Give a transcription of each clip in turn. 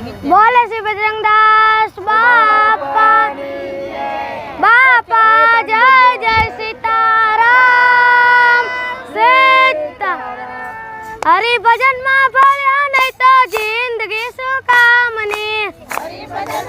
બોલે શ્રી બજરંગદાસ, બાપા. બાપા, જય જય સીતારામ. સીતારામ. હરિ ભજનમાં ભર્યા નહીં તો જિંદગી શું કામની? હરિ ભજન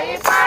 Party, party.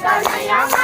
大在沈阳吗？